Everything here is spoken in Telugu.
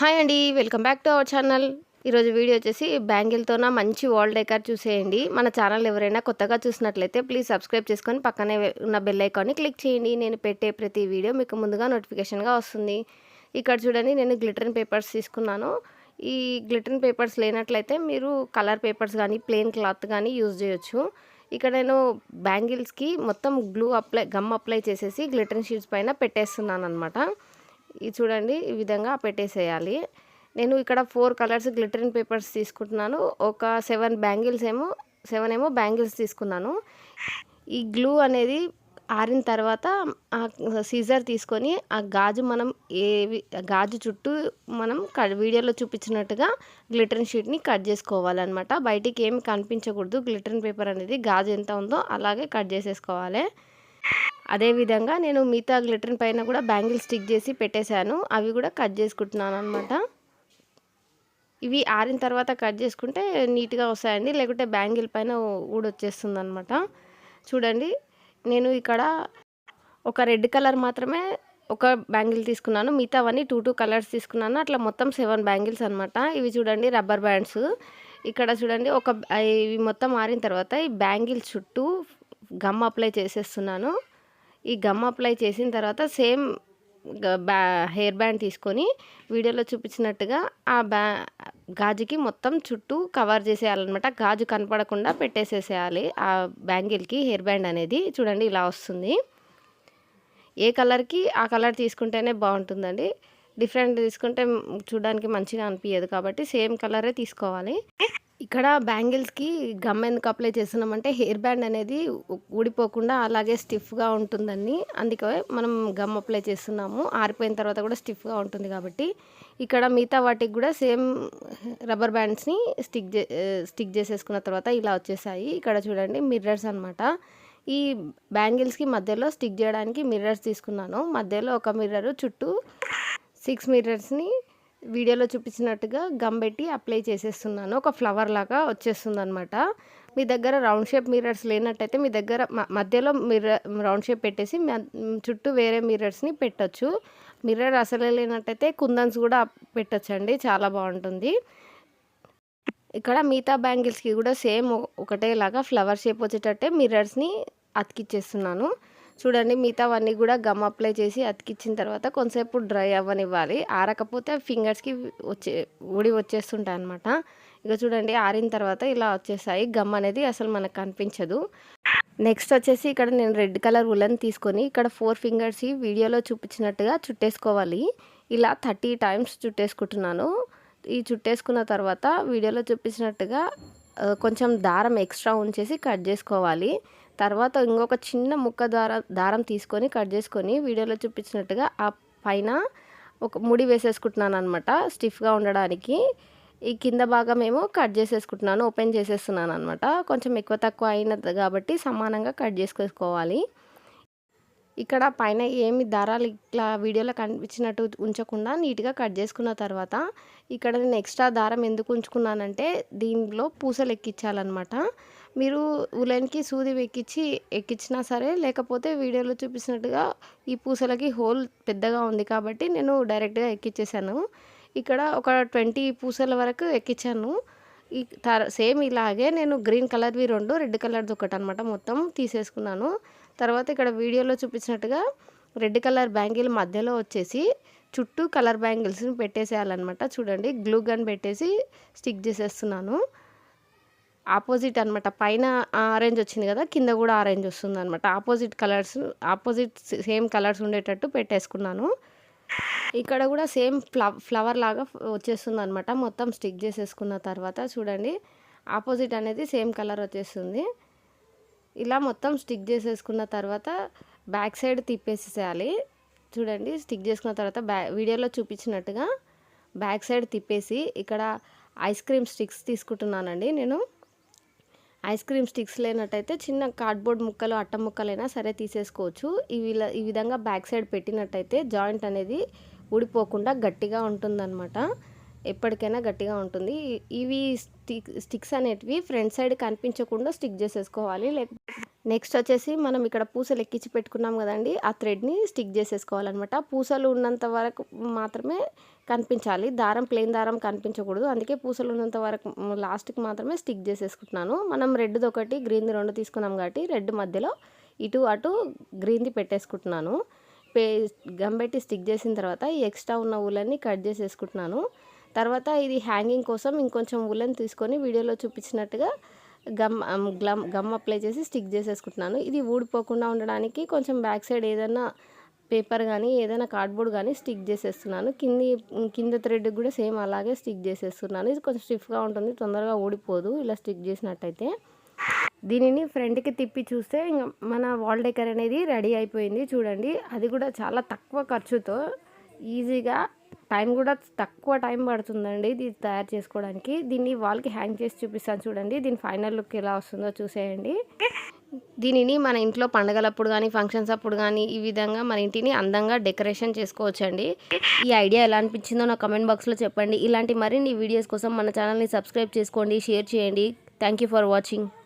హాయ్ అండి welcome back to our channel. ఈరోజు వీడియో వచ్చేసి బ్యాంగిల్తోన మంచి వాల్ డెకర్ చూసేయండి. మన ఛానల్ ఎవరైనా కొత్తగా చూసినట్లయితే ప్లీజ్ సబ్స్క్రైబ్ చేసుకొని పక్కనే ఉన్న బెల్ ఐకాన్ని క్లిక్ చేయండి. నేను పెట్టే ప్రతి వీడియో మీకు ముందుగా నోటిఫికేషన్గా వస్తుంది. ఇక్కడ చూడండి నేను గ్లిటరింగ్ పేపర్స్ తీసుకున్నాను. ఈ గ్లిటరింగ్ పేపర్స్ లేనట్లయితే మీరు కలర్ పేపర్స్ కానీ ప్లెయిన్ క్లాత్ కానీ యూజ్ చేయొచ్చు. ఇక్కడ నేను బ్యాంగిల్స్కి మొత్తం గ్లూ అప్లై గమ్ అప్లై చేసేసి గ్లిటరింగ్ షీట్స్ పైన పెట్టేస్తున్నాను అనమాట ఇది చూడండి ఈ విధంగా పెట్టేసేయాలి. నేను ఇక్కడ ఫోర్ కలర్స్ గ్లిటరింగ్ పేపర్స్ తీసుకుంటున్నాను. ఒక సెవెన్ బ్యాంగిల్స్ ఏమో సెవెన్ ఏమో బ్యాంగిల్స్ తీసుకున్నాను. ఈ గ్లూ అనేది ఆరిన తర్వాత ఆ సీజర్ తీసుకొని ఆ గాజు మనం ఏ గాజు చుట్టూ మనం వీడియోలో చూపించినట్టుగా గ్లిటరింగ్ షీట్ని కట్ చేసుకోవాలన్నమాట. బయటికి ఏమి కనిపించకూడదు. గ్లిటరింగ్ పేపర్ అనేది గాజు ఎంత ఉందో అలాగే కట్ చేసేసుకోవాలి. అదేవిధంగా నేను మిగతా గ్లిటరింగ్ పైన కూడా బ్యాంగిల్ స్టిక్ చేసి పెట్టేశాను. అవి కూడా కట్ చేసుకుంటున్నాను అనమాట ఇవి ఆరిన తర్వాత కట్ చేసుకుంటే నీట్గా వస్తాయండి. లేకుంటే బ్యాంగిల్ పైన ఊడొచ్చేస్తుంది అనమాట చూడండి నేను ఇక్కడ ఒక రెడ్ కలర్ మాత్రమే ఒక బ్యాంగిల్ తీసుకున్నాను. మిగతావన్నీ టూ టూ కలర్స్ తీసుకున్నాను. అట్లా మొత్తం సెవెన్ బ్యాంగిల్స్ అనమాట ఇవి చూడండి రబ్బర్ బ్యాండ్స్ ఇక్కడ చూడండి ఒక ఇవి మొత్తం ఆరిన తర్వాత ఈ బ్యాంగిల్ చుట్టూ గమ్ అప్లై చేసేస్తున్నాను. ఈ గమ్ అప్లై చేసిన తర్వాత సేమ్ బ్యా హెయిర్ బ్యాండ్ తీసుకొని వీడియోలో చూపించినట్టుగా ఆ బ్యా గాజుకి మొత్తం చుట్టూ కవర్ చేసేయాలన్నమాట. గాజు కనపడకుండా పెట్టేసేసేయాలి. ఆ బ్యాంగిల్కి హెయిర్ బ్యాండ్ అనేది. చూడండి ఇలా వస్తుంది. ఏ కలర్కి ఆ కలర్ తీసుకుంటేనే బాగుంటుందండి. డిఫరెంట్ తీసుకుంటే చూడడానికి మంచిగా అనిపించదు కాబట్టి సేమ్ కలరే తీసుకోవాలి. ఇక్కడ బ్యాంగిల్స్కి గమ్ ఎందుకు అప్లై చేస్తున్నామంటే హెయిర్ బ్యాండ్ అనేది ఊడిపోకుండా అలాగే స్టిఫ్గా ఉంటుందని అందుకే మనం గమ్ అప్లై చేస్తున్నాము. ఆరిపోయిన తర్వాత కూడా స్టిఫ్గా ఉంటుంది కాబట్టి ఇక్కడ మిగతా వాటికి కూడా సేమ్ రబ్బర్ బ్యాండ్స్ని స్టిక్ చే స్టిక్ చేసేసుకున్న తర్వాత ఇలా వచ్చేసాయి. ఇక్కడ చూడండి మిర్రర్స్ అనమాట ఈ బ్యాంగిల్స్కి మధ్యలో స్టిక్ చేయడానికి మిర్రర్స్ తీసుకున్నాను. మధ్యలో ఒక మిర్రర్ చుట్టూ సిక్స్ మిర్రర్స్ని వీడియోలో చూపించినట్టుగా గమ్ పెట్టి అప్లై చేసేస్తున్నాను. ఒక ఫ్లవర్ లాగా వచ్చేస్తుంది అనమాట మీ దగ్గర రౌండ్ షేప్ మిర్రర్స్ లేనట్టయితే మీ దగ్గర మధ్యలో మిర్రర్ రౌండ్ షేప్ పెట్టేసి చుట్టూ వేరే మిర్రర్స్ని పెట్టచ్చు. మిర్రర్ అసలే లేనట్టయితే కుందన్స్ కూడా పెట్టచ్చండి. చాలా బాగుంటుంది. ఇక్కడ మిగతా బ్యాంగిల్స్కి కూడా సేమ్ ఒకటేలాగా ఫ్లవర్ షేప్ వచ్చేటట్టే మిర్రర్స్ని అతికిచ్చేస్తున్నాను. చూడండి మిగతావన్నీ కూడా గమ్ అప్లై చేసి అతికిచ్చిన తర్వాత కొంతసేపు డ్రై అవ్వనివ్వాలి. ఆరకపోతే ఫింగర్స్కి వచ్చే ఊడి వచ్చేస్తుంటాయి అనమాట ఇక చూడండి ఆరిన తర్వాత ఇలా వచ్చేసాయి. గమ్ అనేది అసలు మనకు కనిపించదు. నెక్స్ట్ వచ్చేసి ఇక్కడ నేను రెడ్ కలర్ ఉలన్ తీసుకొని ఇక్కడ ఫోర్ ఫింగర్స్ వీడియోలో చూపించినట్టుగా చుట్టేసుకోవాలి. ఇలా థర్టీ టైమ్స్ చుట్టేసుకుంటున్నాను. ఈ చుట్టేసుకున్న తర్వాత వీడియోలో చూపించినట్టుగా కొంచెం దారం ఎక్స్ట్రా ఉంచేసి కట్ చేసుకోవాలి. తర్వాత ఇంకొక చిన్న ముక్క ద్వారా దారం తీసుకొని కట్ చేసుకొని వీడియోలో చూపించినట్టుగా ఆ పైన ఒక ముడి వేసేసుకుంటున్నాను అనమాట స్టిఫ్గా ఉండడానికి. ఈ కింద భాగం ఏమో కట్ చేసేసుకుంటున్నాను ఓపెన్ చేసేస్తున్నాను అనమాట కొంచెం ఎక్కువ తక్కువ అయినది కాబట్టి సమానంగా కట్ చేసుకోవాలి. ఇక్కడ పైన ఏమి దారాలు ఇట్లా వీడియోలో కనిపించినట్టు ఉంచకుండా నీట్గా కట్ చేసుకున్న తర్వాత ఇక్కడ నేను ఎక్స్ట్రా దారం ఎందుకు ఉంచుకున్నానంటే దీనిలో పూసలు ఎక్కించాలన్నమాట. మీరు ఉలెన్కి సూది ఎక్కించి ఎక్కించినా సరే లేకపోతే వీడియోలో చూపించినట్టుగా ఈ పూసలకి హోల్ పెద్దగా ఉంది కాబట్టి నేను డైరెక్ట్గా ఎక్కించేసాను ఇక్కడ ఒక ట్వంటీ పూసల వరకు ఎక్కించాను ఈ సేమ్ ఇలాగే నేను గ్రీన్ కలర్వి రెండు రెడ్ కలర్ది ఒకటి అనమాట మొత్తం తీసేసుకున్నాను. తర్వాత ఇక్కడ వీడియోలో చూపించినట్టుగా రెడ్ కలర్ బ్యాంగిల్ మధ్యలో వచ్చేసి చుట్టూ కలర్ బ్యాంగిల్స్ని పెట్టేసేయాలన్నమాట. చూడండి గ్లూ గన్ పెట్టేసి స్టిక్ చేసేస్తున్నాను. ఆపోజిట్ అనమాట పైన ఆరెంజ్ వచ్చింది కదా కింద కూడా ఆరెంజ్ వస్తుంది అనమాట opposite colours opposite same colours ఉండేటట్టు పెట్టేసుకున్నాను. ఇక్కడ కూడా సేమ్ ఫ్లవర్ లాగా వచ్చేస్తుంది అనమాట మొత్తం స్టిక్ చేసేసుకున్న తర్వాత చూడండి. ఆపోజిట్ అనేది సేమ్ కలర్ వచ్చేస్తుంది. ఇలా మొత్తం స్టిక్ చేసేసుకున్న తర్వాత బ్యాక్ సైడ్ తిప్పేసేయాలి. చూడండి స్టిక్ చేసుకున్న తర్వాత బ్యా వీడియోలో చూపించినట్టుగా బ్యాక్ సైడ్ తిప్పేసి ఇక్కడ ఐస్ క్రీమ్ స్టిక్స్ తీసుకుంటున్నానండి నేను. ఐస్ క్రీమ్ స్టిక్స్ లేనట్టయితే చిన్న కార్డ్బోర్డ్ ముక్కలు అట్ట ముక్కలైనా సరే తీసేసుకోవచ్చు. ఇవి ఈ విధంగా బ్యాక్ సైడ్ పెట్టినట్టయితే జాయింట్ అనేది ఊడిపోకుండా గట్టిగా ఉంటుందన్నమాట. ఎప్పటికైనా గట్టిగా ఉంటుంది. ఇవి స్టిక్ స్టిక్స్ అనేటివి ఫ్రంట్ సైడ్ కనిపించకుండా స్టిక్ చేసేసుకోవాలి. లేకపోతే నెక్స్ట్ వచ్చేసి మనం ఇక్కడ పూసలు ఎక్కించి పెట్టుకున్నాం కదండి ఆ థ్రెడ్ని స్టిక్ చేసేసుకోవాలన్నమాట. పూసలు ఉన్నంత వరకు మాత్రమే కనిపించాలి. దారం ప్లెయిన్ దారం కనిపించకూడదు. అందుకే పూసలు ఉన్నంత వరకు లాస్ట్కి మాత్రమే స్టిక్ చేసేసుకుంటున్నాను. మనం రెడ్ది ఒకటి గ్రీన్ది రెండు తీసుకున్నాం కాబట్టి రెడ్ మధ్యలో ఇటు అటు గ్రీన్ది పెట్టేసుకుంటున్నాను. పే గమ్ పెట్టి స్టిక్ చేసిన తర్వాత ఈ ఎక్స్ట్రా ఉన్న ఊలన్ని కట్ చేసేసుకుంటున్నాను. తర్వాత ఇది హ్యాంగింగ్ కోసం ఇంకొంచెం ఉలన్ తీసుకొని వీడియోలో చూపించినట్టుగా గమ్ గ్లమ్ గమ్ అప్లై చేసి స్టిక్ చేసేసుకుంటున్నాను. ఇది ఊడిపోకుండా ఉండడానికి కొంచెం బ్యాక్ సైడ్ ఏదైనా పేపర్ కానీ ఏదైనా కార్డ్బోర్డ్ కానీ స్టిక్ చేసేస్తున్నాను. కింది కింద థ్రెడ్ కూడా సేమ్ అలాగే స్టిక్ చేసేస్తున్నాను. ఇది కొంచెం స్టిఫ్గా ఉంటుంది తొందరగా ఊడిపోదు ఇలా స్టిక్ చేసినట్టయితే. దీనిని ఫ్రంట్కి తిప్పి చూస్తే ఇంకా మన వాల్ డెకర్ అనేది రెడీ అయిపోయింది చూడండి. అది కూడా చాలా తక్కువ ఖర్చుతో ఈజీగా టైం కూడా తక్కువ టైం పడుతుందండి ఇది తయారు చేసుకోవడానికి. దీన్ని వాల్కి హ్యాంగ్ చేసి చూపిస్తాను చూడండి. దీని ఫైనల్ లుక్ ఎలా వస్తుందో చూసేయండి. దీనిని మన ఇంట్లో పండగలప్పుడు కానీ ఫంక్షన్స్ అప్పుడు కానీ ఈ విధంగా మన ఇంటిని అందంగా డెకరేషన్ చేసుకోవచ్చండి. ఈ ఐడియా ఎలా అనిపించిందో నా కమెంట్ బాక్స్లో చెప్పండి. ఇలాంటి మరిన్ని వీడియోస్ కోసం మన ఛానల్ని సబ్స్క్రైబ్ చేసుకోండి షేర్ చేయండి. Thank you for watching